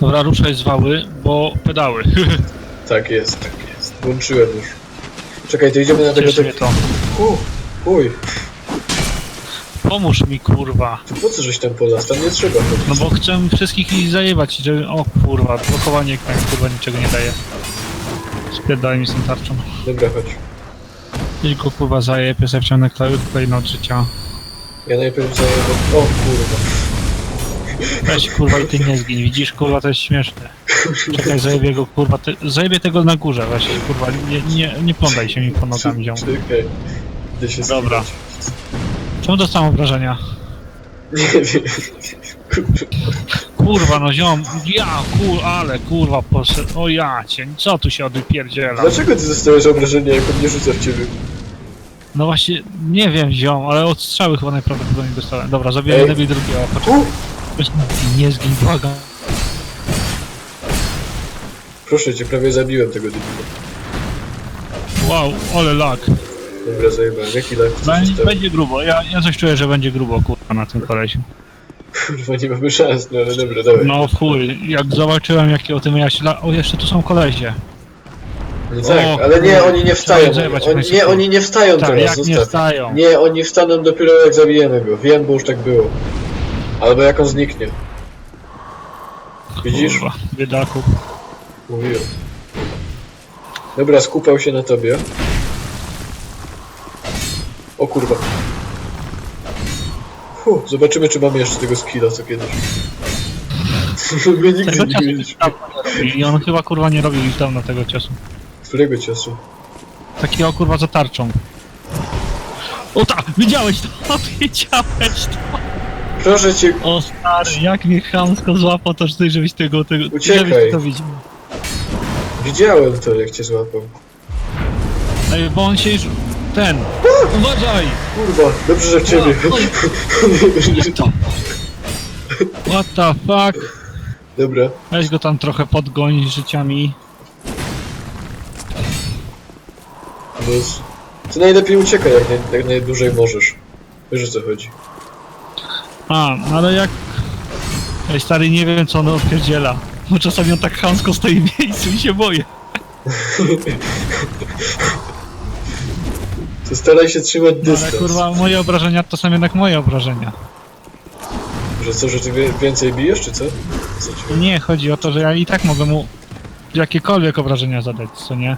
Dobra, ruszaj z wały, bo pedały. Tak jest, tak jest. Włączyłem już. Czekaj, to idziemy na tego... Cieszy mnie to. U, uj, Pomóż mi, kurwa. to po co żeś tam polas? Tam nie trzeba. No bo chcę wszystkich ich zajebać, żeby... O kurwa, blokowanie ekran, kurwa niczego nie daje. Spierdalaj mi z tą tarczą. Dobra, chodź. Idź go kurwa zajebie, sobie wciągnę kolejny od życia. Ja najpierw zajebę... O kurwa. Weź kurwa i ty nie zgiń, widzisz kurwa to jest śmieszne. Czekaj, zajebie go kurwa, ty, zajebie tego na górze, weź kurwa, nie, nie, nie plądaj się mi po nogami ziom. Czekaj. Idę się Dobra. Czemu dostałem obrażenia? Nie wiem. Kurwa no ziom, ja kur, ale kurwa poszedł, o ja cię, co tu się odpierdziela? Dlaczego ty dostałeś obrażenia, jak on nie rzuca w ciebie? No właśnie, nie wiem ziom, ale od strzały chyba najprawdopodobniej dostałem. Dobra, zabijamy Ej. jednego i drugiego, poczekaj, U, nie zgiń, błagam. proszę cię, prawie zabiłem tego debila. Wow, ale lag. Dobra, zajebałem. Jaki lak Będzie, będzie grubo, ja, ja coś czuję, że będzie grubo kurwa na tym kolesiu. Kurwa, nie mamy szans, no ale dobra, dawaj. No chuj, jak zobaczyłem jakie o tym ja się... la- O, jeszcze tu są kolezie. No tak, O, ale nie, kurwa, oni nie trzeba wstają. zajebać Oni, najszybciej. nie, oni nie wstają Tak, teraz, jak nie zostaw. Nie, oni wstaną dopiero jak zabijemy go. Wiem, bo już tak było. Albo jak on zniknie. Widzisz? Kurwa, biedaku. Mówiłem. Dobra, skupał się na tobie. O kurwa. Fu, zobaczymy, czy mamy jeszcze tego skilla, co kiedyś. My nigdy Tego nie ciosu mieliśmy. dawno nie. I on chyba kurwa nie robił już dawno tego ciosu. Którego ciosu? Takiego kurwa za tarczą. O tak, widziałeś to, widziałeś to. Proszę cię, O stary, jak mnie chamsko złapał, to tutaj, żebyś tego, tego, Uciekaj. żebyś ty to widział. widziałem to, jak cię złapał. Ej, bo on się już, ten, uważaj. Kurwa, dobrze, że w ciebie. Jak to? What the fuck? Dobra, Weź go tam trochę podgonić życiami. luz. Ty najlepiej uciekaj, jak, naj, jak najdłużej możesz. Wiesz o co chodzi. A, no ale jak... Ej stary, nie wiem co on odpierdziela. Bo czasami on tak chamsko stoi w miejscu i się boję. To staraj się trzymać No, ale dystans. kurwa, moje obrażenia to są jednak moje obrażenia. Że co, że ty wie, więcej bijesz, czy co? co ci... Nie, chodzi o to, że ja i tak mogę mu jakiekolwiek obrażenia zadać, co nie?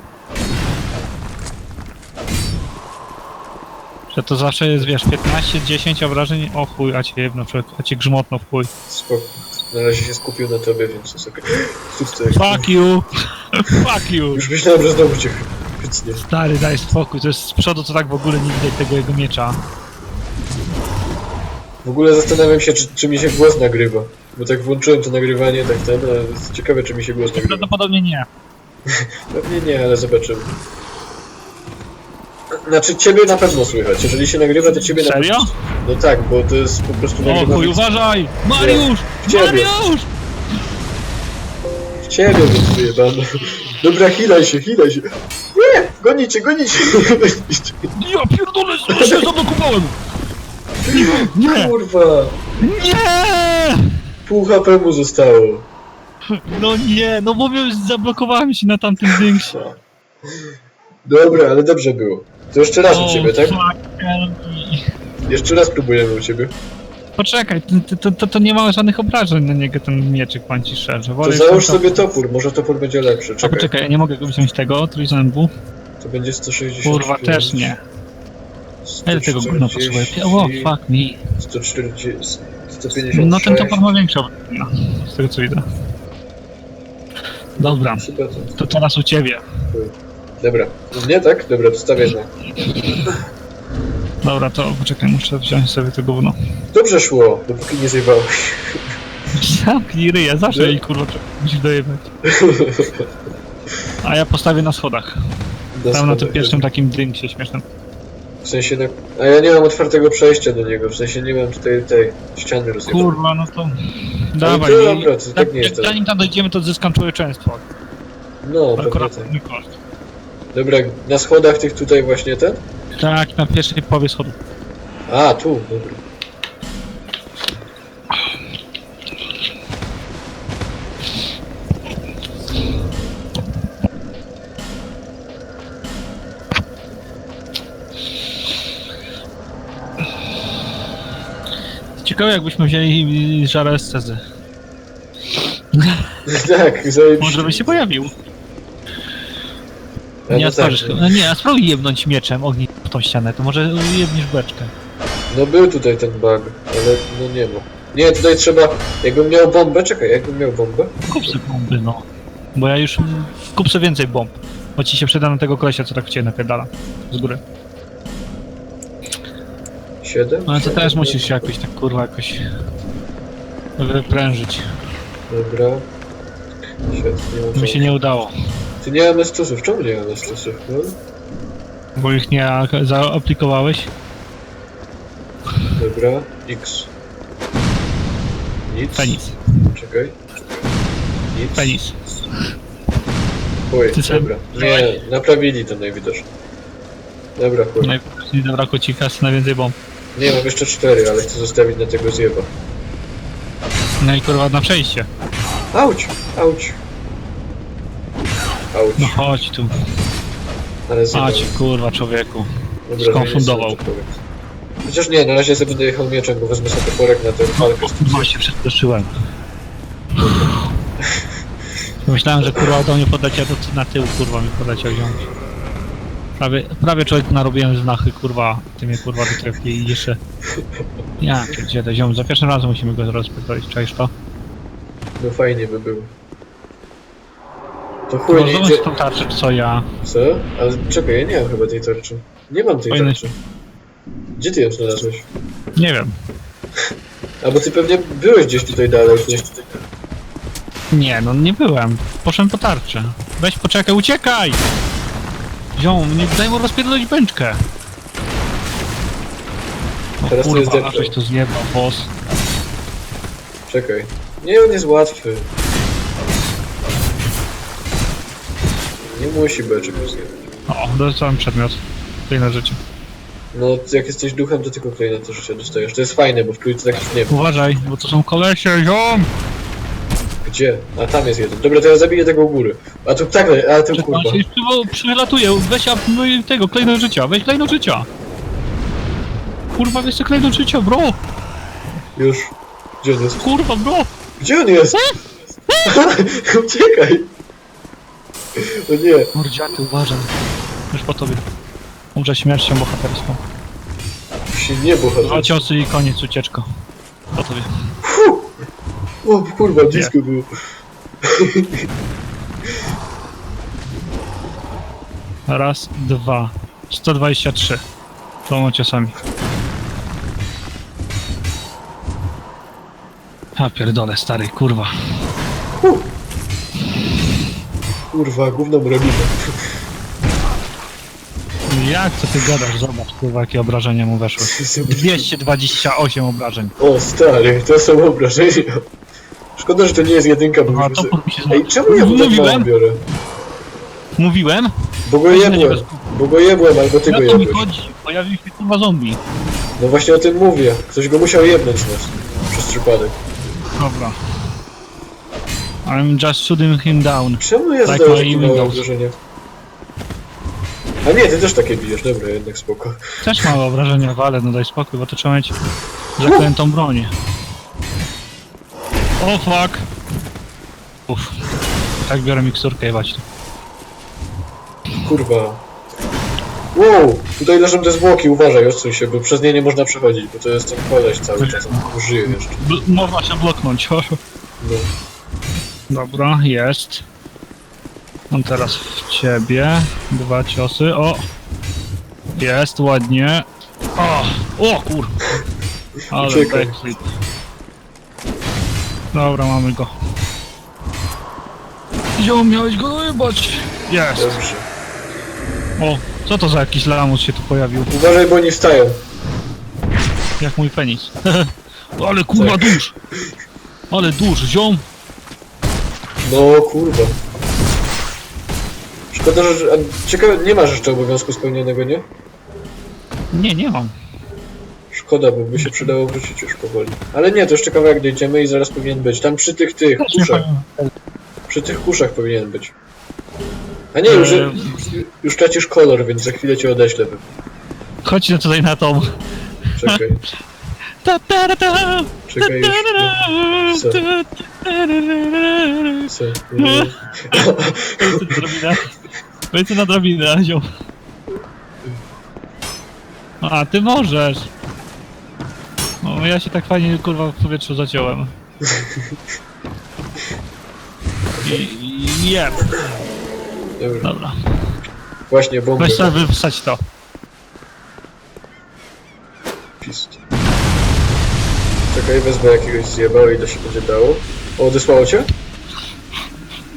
Że to zawsze jest, wiesz, 15-10 obrażeń, o chuj, a cię jedno, a cię grzmotno w chuj. Spoko. Na razie się skupił na tobie, więc jest okej. Okay. Fuck you! Fuck you! Już myślałem, że znowu cię hycnie. Stary, daj spokój, to jest z przodu, to tak w ogóle nie widać tego jego miecza. W ogóle zastanawiam się, czy, czy mi się głos nagrywa. Bo tak włączyłem to nagrywanie, tak ten, ale jest ciekawe, czy mi się głos nagrywa. Prawdopodobnie nie. Pewnie nie, ale zobaczymy. Znaczy, ciebie na pewno słychać. Jeżeli się nagrywa, to ciebie na Serio? No tak, bo to jest po prostu O nagrywane chuj, uważaj! Mariusz! Ciebie. Mariusz! w ciebie, więc wyjebane. Dobra, hilaj się, hilaj się. Nie! Gonicie, gonicie! Ja pierdolę, że się zablokowałem! Nie! Kurwa! Nie! Pół HP mu zostało. No nie, no bo już zablokowałem się na tamtym dingsie. Dobra, ale dobrze było. To jeszcze raz u ciebie, tak? Jeszcze raz próbujemy u ciebie. Poczekaj, to, to, to, to nie ma żadnych obrażeń na niego ten mieczyk, pan ci szczerze. To Wolę załóż tam- sobie topór, może topór będzie lepszy. A Czekaj, poczekaj, ja nie mogę go wziąć tego, trójzębu. to będzie 160. Kurwa, też nie. Ile tego gówna potrzebuję? O, fuck me. 140, 156. No ten topór ma większe obrażenia, z tego co widzę. Dobra, to- to teraz u ciebie. Dobra. Nie tak? Dobra, stawiaj na. Dobra, to poczekaj, muszę wziąć sobie to gówno. Dobrze szło, dopóki nie zjebałeś. Zamknij ryja, zawsze jej kurwa musisz dojebać. A ja postawię na schodach. Tam na tym pierwszym takim dynksie śmiesznym. W sensie na... A ja nie mam otwartego przejścia do niego, w sensie nie mam tutaj tej ściany rozjebanej. Kurwa, no to... Dawaj, to i- dobra, to tak nie jest to. Zanim tam dojdziemy, to zyskam człowieczeństwo. No, pewnie Akurat tak. mój koszt. Dobra, na schodach tych tutaj właśnie ten? Tak, na pierwszej połowie schodów. A, tu, dobra. Ciekawe jakbyśmy wzięli żarę z tak, zajebiście. Może by się pojawił. Nie, no a tak, spojrzysz, no nie, a spróbuj jebnąć mieczem ogni w tą ścianę, to może jebniesz beczkę. No był tutaj ten bug, ale no nie ma. Nie, tutaj trzeba... Jakbym miał bombę, czekaj, jakbym miał bombę? Kup sobie bomby, no. Bo ja już... mm, Kup sobie więcej bomb. Bo ci się przyda na tego kolesia, co tak w ciebie napierdala. Z góry. Siedem? No ale to Siedem, też musisz się jakoś tak kurwa jakoś... Wyprężyć. Dobra. Świetnie. no Mi się nie udało. Ty nie mam estusów, czemu nie mam estusów? No? Bo ich nie zaaplikowałeś. Dobra, X. Nic. Penis. Czekaj. Nic. Penis. Chuj, Ty co? dobra. Nie, naprawili to najwidoczniej. Dobra, chuj. Najpierw zabrakło ci kasy na więcej bomb. Nie, mam jeszcze cztery, ale chcę zostawić na tego zjeba. No i kurwa na przejście. Auć! Auć! Auć. No chodź tu. Ale. Chodź kurwa człowieku. Dobra, skonfundował. nie jest toporek. Chociaż nie, na razie sobie będę jechał mieczem, bo wezmę sobie toporek na tę walkę Kurwa się przestraszyłem. Myślałem, że kurwa do mnie podleciał, to na tył kurwa mi podleciał wziąć. Prawie, prawie człowiek narobiłem znachy kurwa, ty mnie kurwa dotrefnie i jeszcze... Ja gdzie to ziom, za pierwszym razem musimy go rozpytać, czaisz to? No fajnie by było. To chuj, nie zobacz idzie... tą tarczę, co ja... Co? Ale czekaj, ja nie mam chyba tej tarczy. Nie mam tej Fajne. tarczy. Gdzie ty ją znalazłeś? Nie wiem. A bo ty pewnie byłeś gdzieś tutaj dalej, nie? Nie, no nie byłem. Poszedłem po tarczę. Weź poczekaj, uciekaj! Ziom, nie daj mu rozpierdolić pęczkę. O Teraz to jest kurwa, tu zjebał, boss. Czekaj. Nie, on jest łatwy. Nie musi beczek zjebać. O, dostałem przedmiot. Na życie. No, jak jesteś duchem, to tylko klej na to życie dostajesz. To jest fajne, bo w trójce tak już nie ma. Uważaj, bo to są kolesie, ziom! Gdzie? A tam jest jeden. Dobra, to ja zabiję tego u góry. A tu tak, a tu kurwa. już przywo- przylatuje, weź a, no i tego, klejno życia, weź klejno życia! Kurwa, weź sobie klejno życia, bro! Już. Gdzie on jest? Kurwa, bro! Gdzie on jest? Uciekaj! O nie. Mordziaty, uważaj. Już po tobie. Umrze śmiercią bohaterską. Się nie Dwa bohater. ciosy i koniec, ucieczko. Po tobie. O kurwa, blisko było. Raz, dwa. 123. Dwoma ciosami. A pierdolę, stary, kurwa. Kurwa, gówno robimy. Jak co ty gadasz? Zobacz, kurwa, jakie obrażenia mu weszły. 228 obrażeń. O stary, to są obrażenia. Szkoda, że to nie jest jedynka, bo Kurwa, byśmy to Ej, czemu ja mu tak mało Mówiłem, biorę? mówiłem. Bo go jebłem, bo go jebłem, albo ty go to mi jebłeś. chodzi. Pojawił się kurwa zombie. No właśnie o tym mówię. Ktoś go musiał jebnąć nas. Przez przypadek. Dobra. I'm just shooting him down. Czemu ja Tak, no i małe Windows. obrażenia? A nie, ty też takie bijesz, dobra, jednak spoko. Też małe obrażenia, ale no daj spokój, bo to trzeba mieć zaklętą broń. O fuck! Uff. Tak biorę miksturkę jebać. Kurwa. Wow, tutaj leżą te zwłoki, uważaj, odsuń się, bo przez nie nie można przechodzić, bo to jest ten koleś cały czas, on żyje jeszcze. Bl- można się bloknąć. No. Dobra, jest. On teraz w ciebie. Dwa ciosy. O! Jest, ładnie. O! O kur... Ale Uciekaj. backflip. Dobra, mamy go. Ziom, miałeś go dojebać. Jest. Dobrze. O, co to za jakiś lamus się tu pojawił? Uważaj, bo oni wstają. Jak mój penis. Ale kurwa Tak. dusz! Ale dusz, ziom! No kurwa. Szkoda, że... A, ciekawe, nie masz jeszcze obowiązku spełnionego, nie? Nie, nie mam. Szkoda, bo by się przydało wrócić już powoli. Ale nie, to jeszcze kawałek dojdziemy i zaraz powinien być. Tam przy tych, tych, Też nie kuszach. Przy tych kuszach powinien być. A nie, już, Eee. już tracisz kolor, więc za chwilę cię odeślę. Chodź no tutaj na tą. Czekaj. Ta, ta, ta, ta. Czekaj, już. Wejdź na drabinę. Wejdź na drabinę, Azio. A, ty możesz. No, ja się tak fajnie, kurwa, w powietrzu zaciąłem. I, jeb. Dobra. Dobra. Właśnie, bomby. Weź sobie wstać to. Pist. Czekaj, wezmę jakiegoś zjebał i to się będzie dało. Odesłało cię?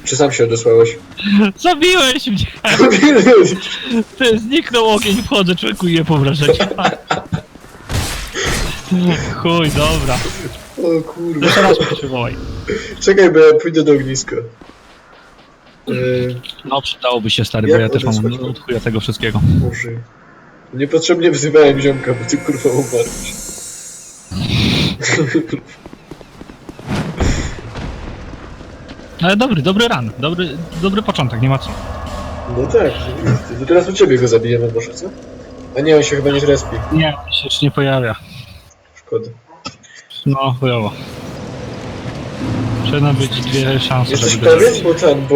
Czy sam się odesłałeś? Zabiłeś mnie! Ty zniknął ogień, wchodzę, człowieku je powrażać. Chuj, dobra. o kurwa. Jeszcze raz przywołaj. Czekaj, bo ja pójdę do ogniska. Eee, No przydałoby się stary, Jak bo ja też mam odesłać? od chuja tego wszystkiego. Boże. Niepotrzebnie wzywałem ziomka, bo ty kurwa umarłeś. Ale dobry, dobry ran, dobry, dobry początek, nie ma co. No tak, rzeczywiście. To teraz u ciebie go zabijemy może, co? A nie, on się chyba nie zrespi. Nie, on się jeszcze nie pojawia. Szkoda. No, chujowo. Powinno być dwie szanse, Jesteś żeby go pewien? zabić. Bo ten, bo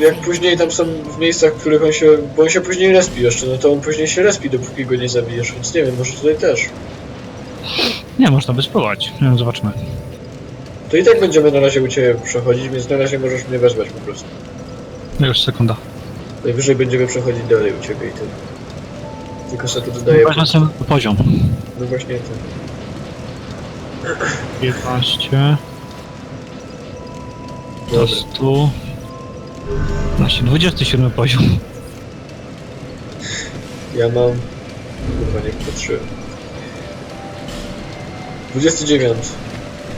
jak później tam są w miejscach, w których on się... Bo on się później respi jeszcze, no to on później się respi, dopóki go nie zabijesz, więc nie wiem, może tutaj też. Nie, można by spróbować. Nie wiem, zobaczmy. To i tak będziemy na razie u ciebie przechodzić, więc na razie możesz mnie wezwać po prostu. Już sekunda. Najwyżej będziemy przechodzić dalej u ciebie i tyle. Tylko sobie to dodaję. Weźmy sobie poziom. No właśnie to. 15. To Dobra. 100. 15, 27 poziom. Ja mam... Kurwa, nie patrzyłem. 29.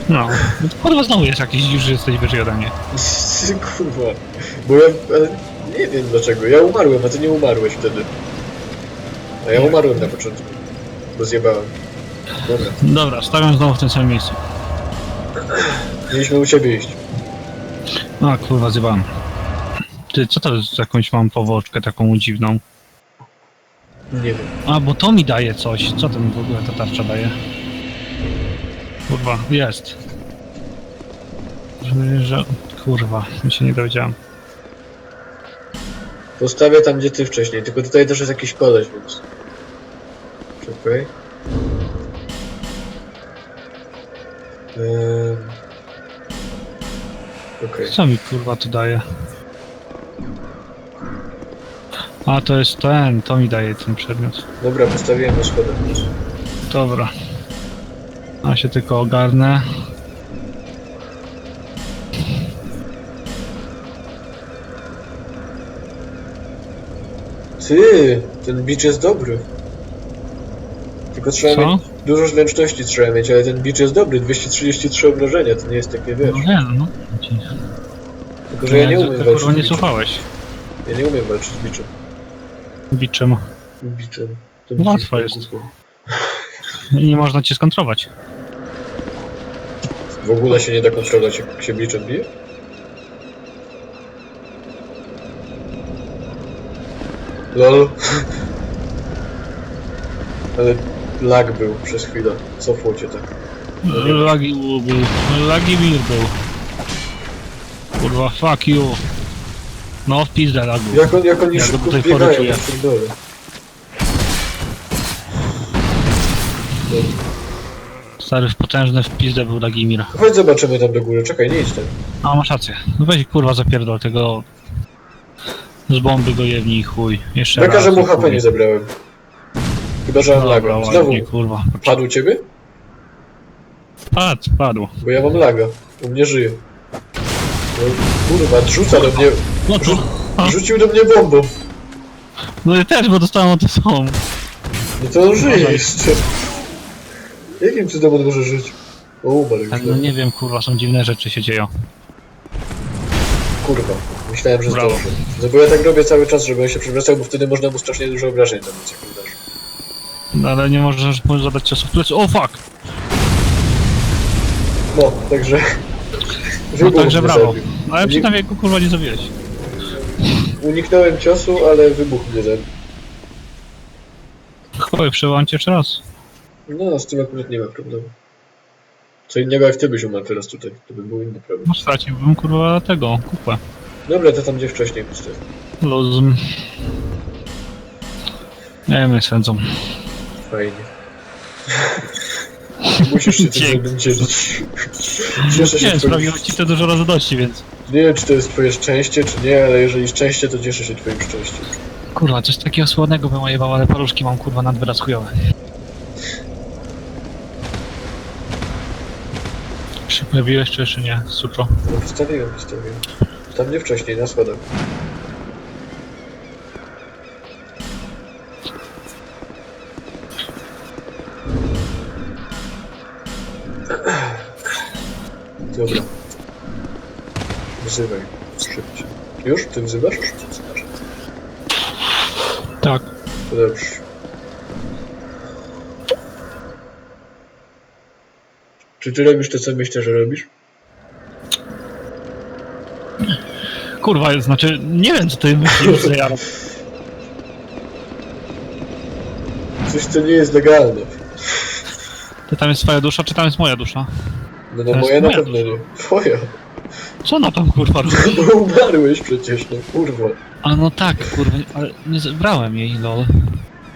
No. no Kurwa znowu jest jakiś już jesteś wyżej ode mnie. Kurwa. Bo ja... Ale nie wiem dlaczego. Ja umarłem, a ty nie umarłeś wtedy. A ja umarłem na początku. Bo zjebałem. Dobra. Dobra, stawiam znowu w tym samym miejscu. Mieliśmy u ciebie iść. A kurwa zjebałem. Ty, co to jest za jakąś mam powłoczkę taką dziwną? Nie wiem. A, bo to mi daje coś. Co to mi w ogóle ta tarcza daje? Kurwa, jest. Że, że... Kurwa, mi się nie dowiedziałem. Postawię tam, gdzie ty wcześniej. Tylko tutaj też jest jakiś koleś, więc... Czekaj. Ehm... Okej. Co mi kurwa tu daje? A, to jest ten, to mi daje ten przedmiot. Dobra, postawiłem na schodach. Dobra. Się tylko ogarnę. Ty, ten bicz jest dobry. Tylko trzeba Co? mieć... Dużo zręczności trzeba mieć, ale ten bicz jest dobry. 233 obrażenia, to nie jest takie, wiesz. No nie, no. Tylko, że ja nie umiem Kurwa, walczyć z nie biczem. słuchałeś. Ja nie umiem walczyć z biczem. Biczem. Biczem. To Łatwo biczem jest. I nie można cię skontrować. W ogóle się nie da kontrolować, jak się biczem bije? Lol. Ale lag był przez chwilę. Cofło cię tak. Lagi był. Lagi mir był. Kurwa, fuck you. No, w pizdę lagu. Jak, on, jak oni Ja szybko tutaj biegają porytuję. na tym dole. Stary, potężny w pizdę był Lagimir. Chodź zobaczymy tam do góry, czekaj, nie idź tam. A, masz rację. No weź kurwa zapierdol tego... Z bomby go jewni i chuj. Jeszcze Beka, raz. że mu i HP chuj. nie zabrałem. Chyba, że mam Dobra, laga. Znowu ładnie, kurwa. padł u ciebie? Padł, padł. Bo ja mam laga. U mnie żyje. No, kurwa, rzuca do mnie. No. A, Rzucił do mnie bombą. No i też, bo dostałem o to są. No to on żyje Uważaj. Jakim cudem on może żyć? O, umarł już. Ale no nie wiem, kurwa, są dziwne rzeczy się dzieją. Kurwa, myślałem, że Brawo. zdążę. No bo ja tak robię cały czas, żeby on się przewracał, bo wtedy można mu strasznie dużo obrażeń dać, jak uderzy. No, ale nie możesz mu zadać ciosu w plecy. O fuck! No, także... No wybuch także mnie brawo. zabił. No ale przynajmniej go kurwa nie zabiłeś. Uniknąłem ciosu, ale wybuch mnie zabił. Chuj, cię jeszcze raz. No, z tym akurat nie ma problemu. Co innego jak ty byś umarł teraz tutaj, to by był inny problem. No straciłbym kurwa tego, kupę. Dobra, to tam gdzie wcześniej puszczę. Luz. Nie wiem, sędzą. Fajnie. Musisz się tym Dzięki. jednym dzielić. Cieszę się Nie, twoim... sprawiło ci to dużo radości, więc... Nie wiem, czy to jest twoje szczęście, czy nie, ale jeżeli szczęście, to cieszę się twoim szczęściem. Kurwa, coś takiego słodnego bym ojebał, ale paluszki mam kurwa nad wyraz chujowe. Się pojawiłeś czy jeszcze nie? Supro. No wystawiłem, wystawiłem. Tam nie wcześniej, na schodach. Dobra. Wzywaj. Szybciej. Już? Ty wzywasz? Tak. To dobrze. Czy ty robisz to, co myślę, że robisz? Kurwa, znaczy, nie wiem co ty myślisz, że ja robię. Coś, co nie jest legalne. Ty tam jest twoja dusza, czy tam jest moja dusza? No, To no jest moja na moja pewno nie. Twoja. Co ona tam kurwa robi? No umarłeś przecież, no kurwa. A no tak, kurwa, ale nie zebrałem jej, lol.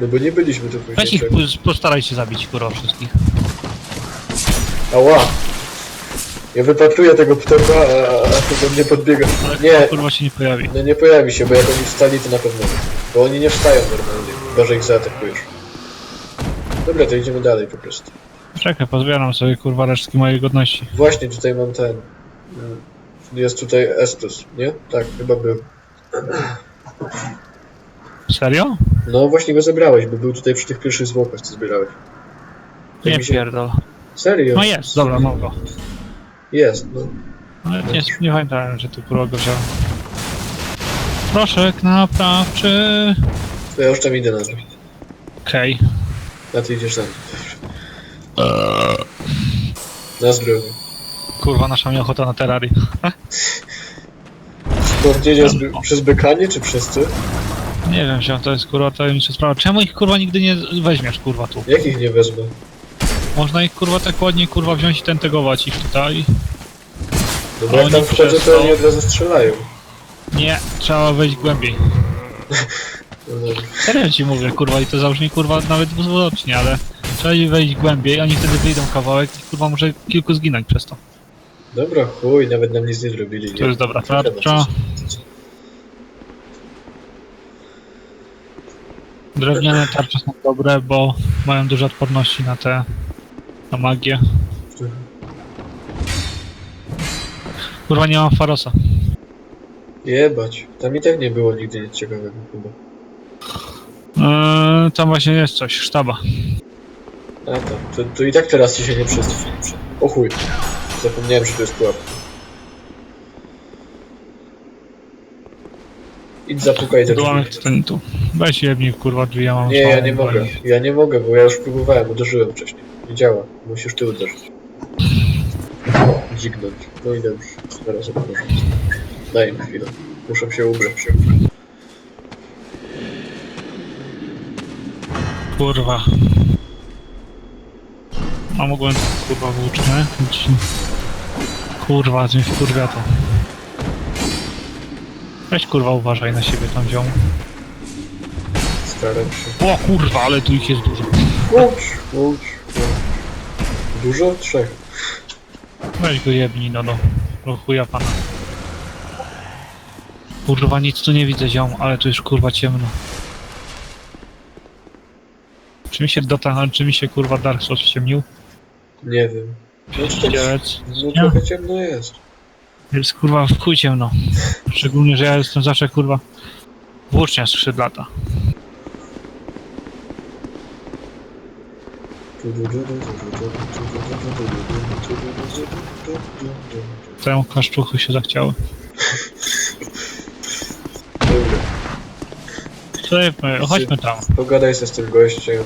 No bo nie byliśmy tu Weź ich, po- postaraj się zabić, kurwa, wszystkich. Ała! Ja wypatruję tego ptaka, a, a do mnie podbiega. Ale Nie, kurwa się nie pojawi. no nie pojawi się, bo jak oni wstali, to na pewno nie. Bo oni nie wstają normalnie, chyba że ich zaatakujesz. Dobra, to idziemy dalej po prostu. Czekaj, pozbieram sobie kurwa resztki mojej godności. Właśnie tutaj mam ten... mm, Jest tutaj Estus, nie? Tak, chyba był. Serio? No właśnie go zebrałeś, bo był tutaj przy tych pierwszych zwłokach, co zbierałeś. Tak Nie mi się- pierdol. Serio? No jest, dobra, mam go. Jest, no. Ale nie, nie pamiętałem, że tu kurwa go wziąłem. Proszek naprawczy. To ja już tam idę na to. Okej. A ty idziesz tam. Na zdrowie. Kurwa, nasza mnie ochota na terrarii. Sprawdzenie zby- przez bekanie, czy przez co? Nie wiem, się to jest kurwa tajemnicza sprawa. Czemu ich kurwa nigdy nie weźmiesz kurwa tu? Jak ich nie wezmę? Można ich kurwa tak ładnie kurwa wziąć i tentegować ich tutaj. No bo jak Oni tam wchodzę, to oni od razu strzelają. Nie, trzeba wejść głębiej. No. Serio ci mówię, kurwa, i to zabrzmi kurwa nawet dwuznacznie, ale trzeba wejść głębiej, oni wtedy wyjdą kawałek i kurwa może kilku zginąć przez to. Dobra, chuj, nawet nam nic nie zrobili. To Nie? jest dobra tarcza. Drewniane tarcze są dobre, bo mają dużo odporności na te... na magię. Kurwa, nie mam farosa. Jebać. Tam i tak nie było nigdy nic ciekawego chyba. Eee, tam właśnie jest coś, sztaba. A tam, to, to i tak teraz ci się nie przyda. O chuj. Zapomniałem, że to jest pułapka. Idź zapukaj te Byłam drzwi. ten tu. Weź jebnij, kurwa, drzwi, ja mam Nie, ja nie mogę. Ja nie mogę, bo ja już próbowałem, uderzyłem wcześniej. Nie działa. Musisz ty uderzyć. Dźgnąć. No i dobrze. Zaraz odpowiem. Daj mi chwilę. Muszę się ubrać. Się. Kurwa. A mogłem kurwa włóczmy. Kurwa, w kurwa to. Weź kurwa uważaj na siebie tam wziął. Staram się. O kurwa, ale tu ich jest dużo. Łódź, łódź. Dużo? Trzech. Weź go jebnij, no do, do chuja pana. Kurwa, nic tu nie widzę ziom, ale tu już kurwa ciemno. Czy mi się Dota, czy mi się kurwa Dark Souls ściemnił? Nie wiem. No, Dzielec. no trochę ciemno jest. Jest kurwa w chuj ciemno. Szczególnie, że ja jestem zawsze kurwa włócznia skrzydlata. Temu kaszczuchy się zachciały. Dobra, chodźmy tam. pogadaj się z tym gościem.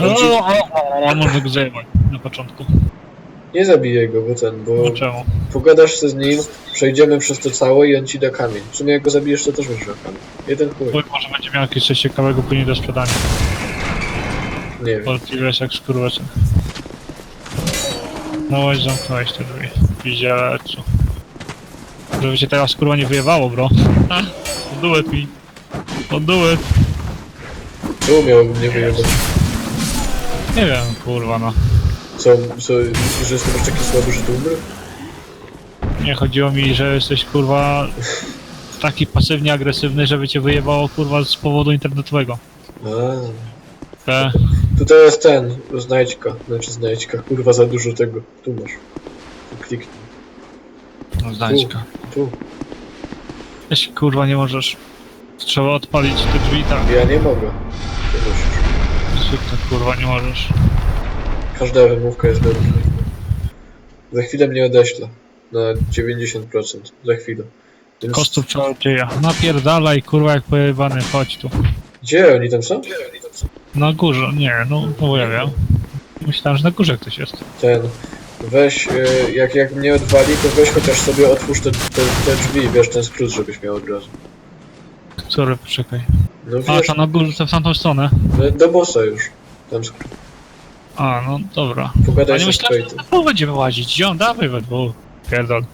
O, o, o, o, może go zajebać na początku. Nie zabiję go, bo ten, bo No czemu? pogadasz się z nim, przejdziemy przez to całe i on ci da kamień. W sumie jak go zabijesz, to też będziesz miał kamień. Jeden chuj. Bo może będzie miał jakieś coś ciekawego później do sprzedania. Nie wiem. Wiesz jak skurweczek. No chodź, zamknąłeś te drzwi. Widziałeczu. Żeby cię teraz kurwa nie wyjebało, bro. A, Oddułek mi. Oddułek. Czemu miałoby mnie wyjebać? Nie wiem, kurwa no. Co, co, myślisz, że jestem aż taki słaby, że tu umrę? Nie chodziło mi, że jesteś kurwa taki pasywnie agresywny, żeby cię wyjebało kurwa z powodu internetowego. A, Te, tutaj jest ten, znajdźka, znaczy znajdźka, kurwa za dużo tego. Tu masz. Tu kliknij. no znajdźka. Tu. Jeśli kurwa nie możesz, trzeba odpalić te drzwi tak. Ja nie mogę. Ty musisz. Super, kurwa nie możesz. Każda wymówka jest dobra. Za chwilę mnie odeślę. Na 90%. Za chwilę. Więc Kostów czarodzieja. Napierdalaj kurwa jak pojebany, chodź tu. Gdzie oni tam są? Na górze, nie, no to ja wiem. Myślałem, że na górze ktoś jest. Ten. Weź, y, jak, jak mnie odwali, to weź chociaż sobie otwórz te, te, te drzwi, wiesz, ten skrót, żebyś miał od razu. Sorry, poczekaj. No A, wiesz, to na górze, to w tamtą stronę. no, do bossa już. Tam skrót. A, no dobra. A Pogadaj nie się z myślałem, że Peyton. na dół będziemy łazić. Ziom, dawaj we dwóch. Pierdol.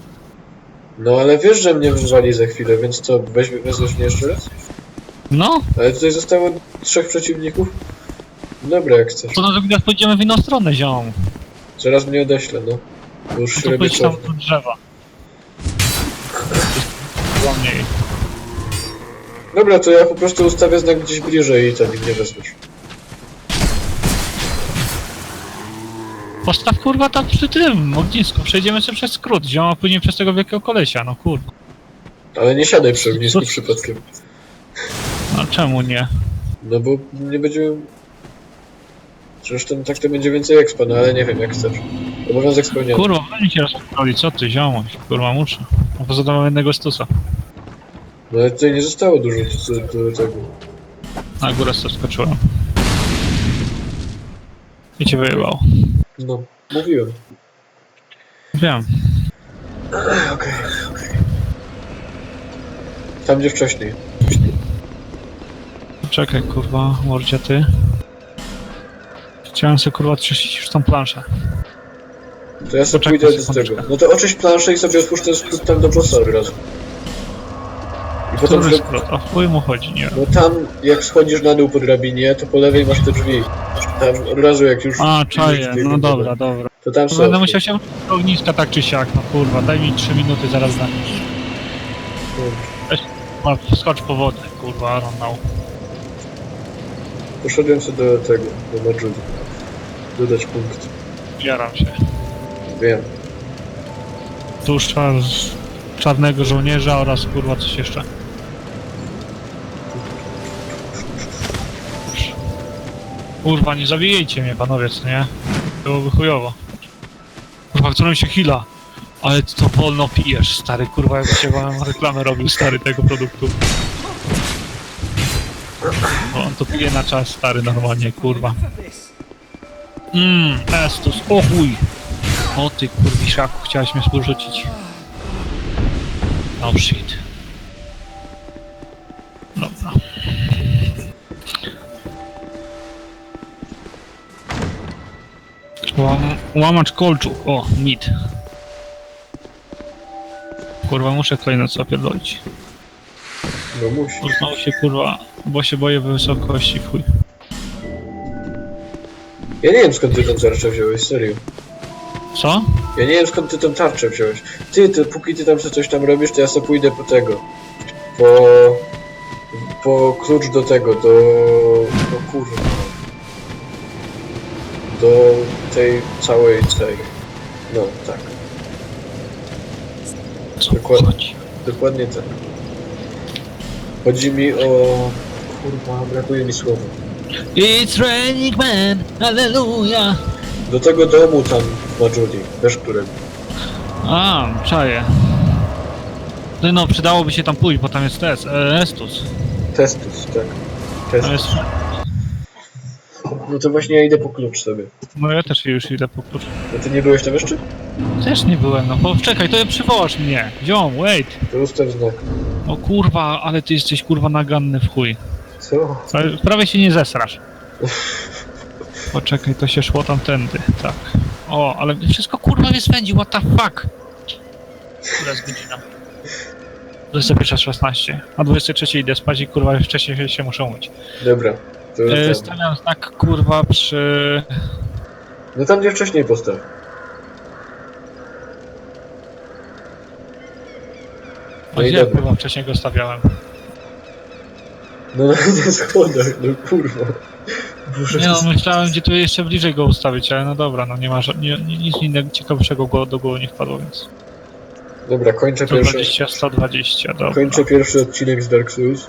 No ale wiesz, że mnie wywali za chwilę, więc co, weź, wezmesz mnie jeszcze raz? No, Ale tutaj zostało trzech przeciwników? Dobra, jak chcesz. to na drugi raz pójdziemy w inną stronę, ziom. Zaraz mnie odeślę, no. Bo już się to robi pójdź tam do drzewa. Dla mnie. Dobra, to ja po prostu ustawię znak gdzieś bliżej i ten i mnie wezmesz. Postaw kurwa tam przy tym ognisku. Przejdziemy sobie przez skrót, ziom, a później przez tego wielkiego kolesia, no kurwa. Ale nie siadaj przy ognisku przypadkiem. No czemu nie? No bo nie będziemy... Zresztą tak to będzie więcej expa, no ale nie wiem, jak chcesz. Obowiązek spełniony. Kurwa, weź cię rozpali, co ty, ziomuś? Kurwa, muszę. A poza tym mam jednego stusa. No ale tutaj nie zostało dużo do, do, do tego. Na górę sobie skoczyłem. I cię wyjebał. No, mówiłem. Wiem. Okej, okej. Tam gdzie wcześniej. Czekaj, kurwa, mordzia ty. Chciałem sobie kurwa czyścić już tą planszę. To ja sobie Poczekaj pójdę do sekundeczkę. tego. No to oczyść planszę i sobie otwórz ten skrót tam do od razu. I potem, Który że, skrót? O chuj mu chodzi, nie wiem. no tam jak schodzisz na dół po drabinie, to po lewej masz te drzwi. Tam od razu jak już... A, czaję, no dobra, dobra. To tam są. będę musiał się do ogniska tak czy siak, no kurwa, daj mi 3 minuty zaraz na Ma, skocz po wodę, kurwa, Ronald. Poszedłem sobie do tego, do Majuli. Dodać punkt. Jaram się. Wiem. Dusza z czarnego żołnierza oraz kurwa coś jeszcze. Kurwa, nie zabijajcie mnie panowie, co nie? Byłoby chujowo. Kurwa, którym się chwila. Ale ty to wolno pijesz, stary, kurwa, jakby się wam reklamę robił, stary, tego produktu. No, on to pije na czas, stary, normalnie, kurwa. Mmm, Estus, o chuj! O ty kurwiszaku, chciałeś mnie sporzucić. Oh shit. Dobra. Łam, łamacz kolczu. O, mit. Kurwa, muszę kolejne co opierdolić. No musi. Znowu się kurwa, bo się boję wysokości, w chuj. Ja nie wiem skąd ty tą tarczę wziąłeś, serio. Co? Ja nie wiem skąd ty tą tarczę wziąłeś. Ty, ty, póki ty tam sobie coś tam robisz, to ja sobie pójdę po tego. Po... Po klucz do tego, do... No kurwa. Do tej całej tej... No, tak. Co Dokładnie. chodzi? Dokładnie tak. Chodzi mi o... Kurwa, brakuje mi słowa. It's raining man, hallelujah. Do tego domu tam Majuli, wiesz którego. A, czaję. No, no, przydałoby się tam pójść, bo tam jest test, e, Estus. Testus, tak. Tam Testus. jest... No to właśnie ja idę po klucz sobie. No ja też już idę po klucz. No ty nie byłeś tam jeszcze? Też nie byłem, no bo czekaj, to ja przywołasz mnie. Ziom, wait. To ustaw znak. O kurwa, ale ty jesteś kurwa naganny w chuj. Co? Ale Prawie się nie zesrasz. Poczekaj, to się szło tamtędy, tak. O, ale wszystko kurwa mnie spędzi, what the fuck? Która jest godzina? 21.16. A 23 idę spać i kurwa wcześniej się, się muszę umyć. Dobra. To E, stawiam znak kurwa przy... No tam gdzie wcześniej postaw. A No i gdzie dobra. kurwa wcześniej go stawiałem? No na na schodach, no kurwa. Boże, Nie no, myślałem gdzie tu jeszcze bliżej go ustawić, ale no dobra, no nie ma ża- nie, nie, nic innego ciekawszego go, do głowy nie wpadło, więc... Dobra, kończę pierwszy, 120, 120, dobra. kończę pierwszy odcinek z Dark Souls.